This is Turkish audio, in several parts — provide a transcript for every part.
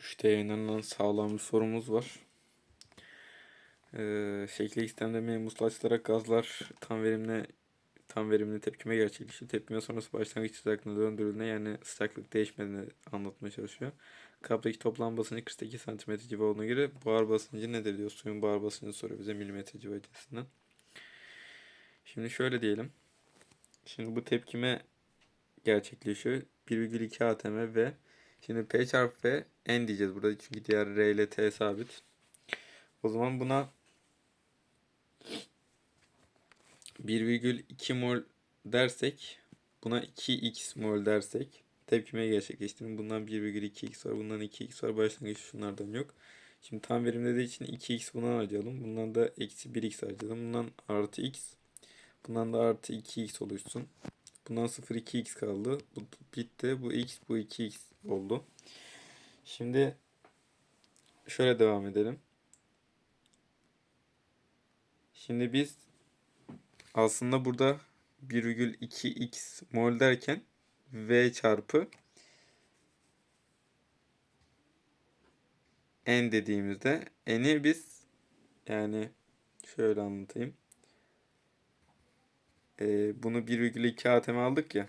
3D yayınlanan sağlam bir sorumuz var. Ee, şekli istemlemeye muslaçlara gazlar tam verimli tam verimli tepkime gerçekleşiyor. Tepkime sonrası başlangıç sıcaklığına döndürüldüğünde yani sıcaklık değişmediğini anlatmaya çalışıyor. Kaptaki toplam basıncı 48 cm civa olduğuna göre buhar basıncı nedir diyor. Suyun buhar basıncını soruyor bize milimetre civa cinsinden. Şimdi şöyle diyelim. Şimdi bu tepkime gerçekleşiyor. 1,2 atm ve Şimdi P çarpı V N diyeceğiz burada çünkü diğer R ile T sabit. O zaman buna 1,2 mol dersek buna 2x mol dersek tepkime gerçekleştirin. Bundan 1,2x var. Bundan 2x var. Başlangıç şunlardan yok. Şimdi tam verim dediği için 2x bundan harcayalım. Bundan da eksi 1x harcayalım. Bundan artı x. Bundan da artı 2x oluşsun. Bundan 0 2x kaldı. Bu bitti. Bu x bu 2x oldu. Şimdi şöyle devam edelim. Şimdi biz aslında burada 1,2x mol derken v çarpı n dediğimizde n'i biz yani şöyle anlatayım. Ee, bunu 1,2 atm aldık ya.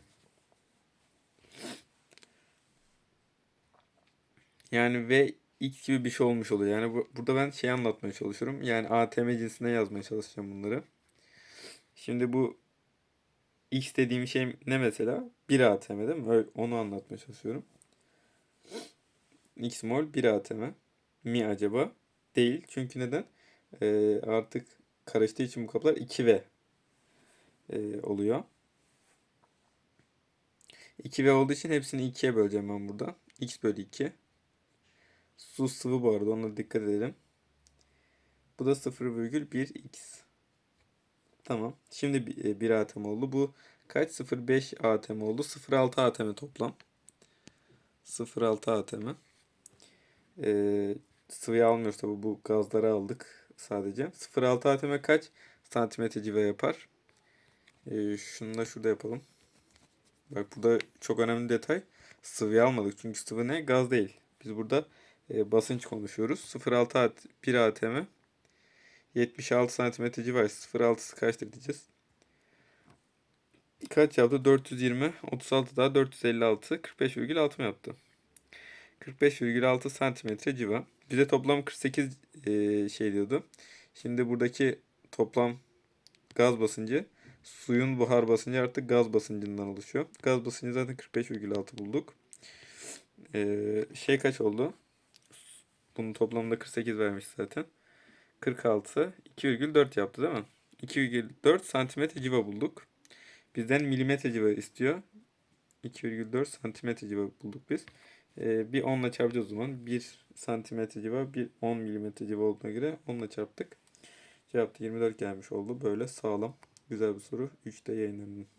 Yani v x gibi bir şey olmuş oluyor. Yani bu, burada ben şey anlatmaya çalışıyorum. Yani ATM cinsine yazmaya çalışacağım bunları. Şimdi bu x dediğim şey ne mesela? 1 ATM değil mi? Öyle, onu anlatmaya çalışıyorum. x mol 1 ATM mi acaba? Değil. Çünkü neden? Ee, artık karıştığı için bu kaplar 2V e, oluyor. 2V olduğu için hepsini 2'ye böleceğim ben burada. x bölü 2. Su sıvı bu arada ona dikkat edelim. Bu da 0,1x. Tamam. Şimdi 1 atom oldu. Bu kaç? 0,5 atom oldu. 0,6 atm toplam. 0,6 atm. Ee, sıvıyı almıyoruz tabi bu gazları aldık sadece. 0,6 atm kaç santimetre civa yapar? Ee, şunu da şurada yapalım. Bak burada çok önemli detay. Sıvıyı almadık çünkü sıvı ne? Gaz değil. Biz burada e, basınç konuşuyoruz. 0.6 at 1 atm 76 santimetre civarı 0.6'sı kaçtır diyeceğiz. Kaç yaptı? 420, 36 daha 456, 45,6 mı yaptı? 45,6 santimetre civa. Bize toplam 48 e, şey diyordu. Şimdi buradaki toplam gaz basıncı suyun buhar basıncı artık gaz basıncından oluşuyor. Gaz basıncı zaten 45,6 bulduk. Ee, şey kaç oldu? Bunun toplamında 48 vermiş zaten. 46 2,4 yaptı değil mi? 2,4 santimetre civa bulduk. Bizden milimetre civa istiyor. 2,4 santimetre civa bulduk biz. Ee, bir 10 ile çarpacağız o zaman. 1 santimetre civa, bir 10 milimetre civa olduğuna göre 10 ile çarptık. Cevap da 24 gelmiş oldu. Böyle sağlam, güzel bir soru. 3'te yayınlandı.